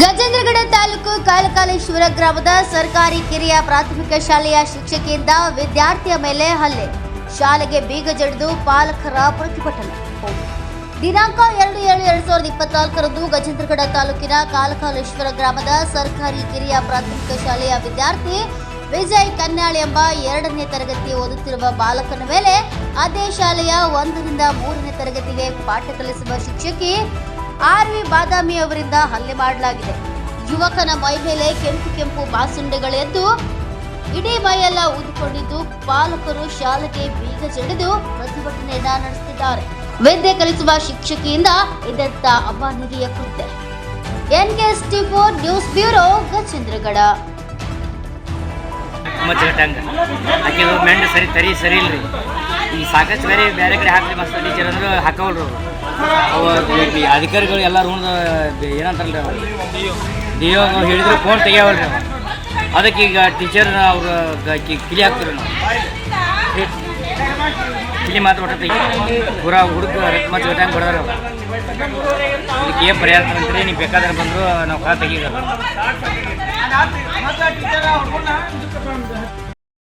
ಗಜೇಂದ್ರಗಡ ತಾಲೂಕು ಕಾಲಕಾಲೇಶ್ವರ ಗ್ರಾಮದ ಸರ್ಕಾರಿ ಕಿರಿಯ ಪ್ರಾಥಮಿಕ ಶಾಲೆಯ ಶಿಕ್ಷಕಿಯಿಂದ ವಿದ್ಯಾರ್ಥಿಯ ಮೇಲೆ ಹಲ್ಲೆ. ಶಾಲೆಗೆ ಬೀಗ ಜಡಿದು ಪಾಲಕರ ಪ್ರತಿಭಟನೆ. ದಿನಾಂಕ ಎರಡು ಏಳು ಎರಡು ಸಾವಿರದ ಇಪ್ಪತ್ನಾಲ್ಕರಂದು ಗಜೇಂದ್ರಗಡ ತಾಲೂಕಿನ ಕಾಲಕಾಲೇಶ್ವರ ಗ್ರಾಮದ ಸರ್ಕಾರಿ ಕಿರಿಯ ಪ್ರಾಥಮಿಕ ಶಾಲೆಯ ವಿದ್ಯಾರ್ಥಿ ವಿಜಯ್ ಕನ್ಯಾಳ್ ಎಂಬ ಎರಡನೇ ತರಗತಿ ಓದುತ್ತಿರುವ ಬಾಲಕನ ಮೇಲೆ ಅದೇ ಶಾಲೆಯ ಒಂದರಿಂದ ಮೂರನೇ ತರಗತಿಗೆ ಪಾಠ ಕಲಿಸುವ ಶಿಕ್ಷಕಿ ಆರ್ ವಿ ಬಾದಾಮಿ ಅವರಿಂದ ಹಲ್ಲೆ ಮಾಡಲಾಗಿದೆ. ಯುವಕನ ಮೈ ಮೇಲೆ ಕೆಂಪು ಕೆಂಪು ಬಾಸುಂಡೆಗಳೆದ್ದು ಇಡೀ ಮೈಯೆಲ್ಲ ಊದಿಕೊಂಡಿದ್ದು ಪಾಲಕರು ಶಾಲೆಗೆ ಬೀಗ ಜಡಿದು ಪ್ರತಿಭಟನೆಯನ್ನ ನಡೆಸುತ್ತಿದ್ದಾರೆ ವಿದ್ಯೆ ಕಲಿಸುವ ಶಿಕ್ಷಕಿಯಿಂದ ಇದಂತ ಅಮಾನವೀಯ ಕೃತ್ಯ. S T four news bureau Gajendragad. ಸರಿ, ತರಿ ಸರಿ ಇಲ್ರಿ. ಈ ಸಾಕಷ್ಟು ಬೇರೆ ಬೇರೆ ಕಡೆ ಹಾಕ್ರಿ ಮಸ್ತ್ ಟೀಚರ್ ಅಂದ್ರೆ ಹಾಕವಲ್ರು ಅವು ಅಧಿಕಾರಿಗಳು ಎಲ್ಲ ರೂಮ್ ಏನಂತಾರಲ್ಲ ನಾವು ಹೇಳಿದ್ರು ಫೋನ್ ತೆಗಿಯವ್ರಿ ನಾವು ಅದಕ್ಕೆ ಈಗ ಟೀಚರ್ ಅವ್ರು ಕಿಲಿ ಹಾಕ್ತೀವಿ ನಾವು. ಕಿಲಿ ಮಾತ್ರ ಪೂರ ಹುಡುಕ ರಕ್ತ ಮತ್ತು ಅದಕ್ಕೆ ಬಡದಾರ ಇದಕ್ಕೆ ಏನು ಪರಿಹಾರ ಅಂತಾರೆ ನೀವು ಬೇಕಾದ್ರೆ ಬಂದರು ನಾವು ಕಾ ತೆಗೀಗ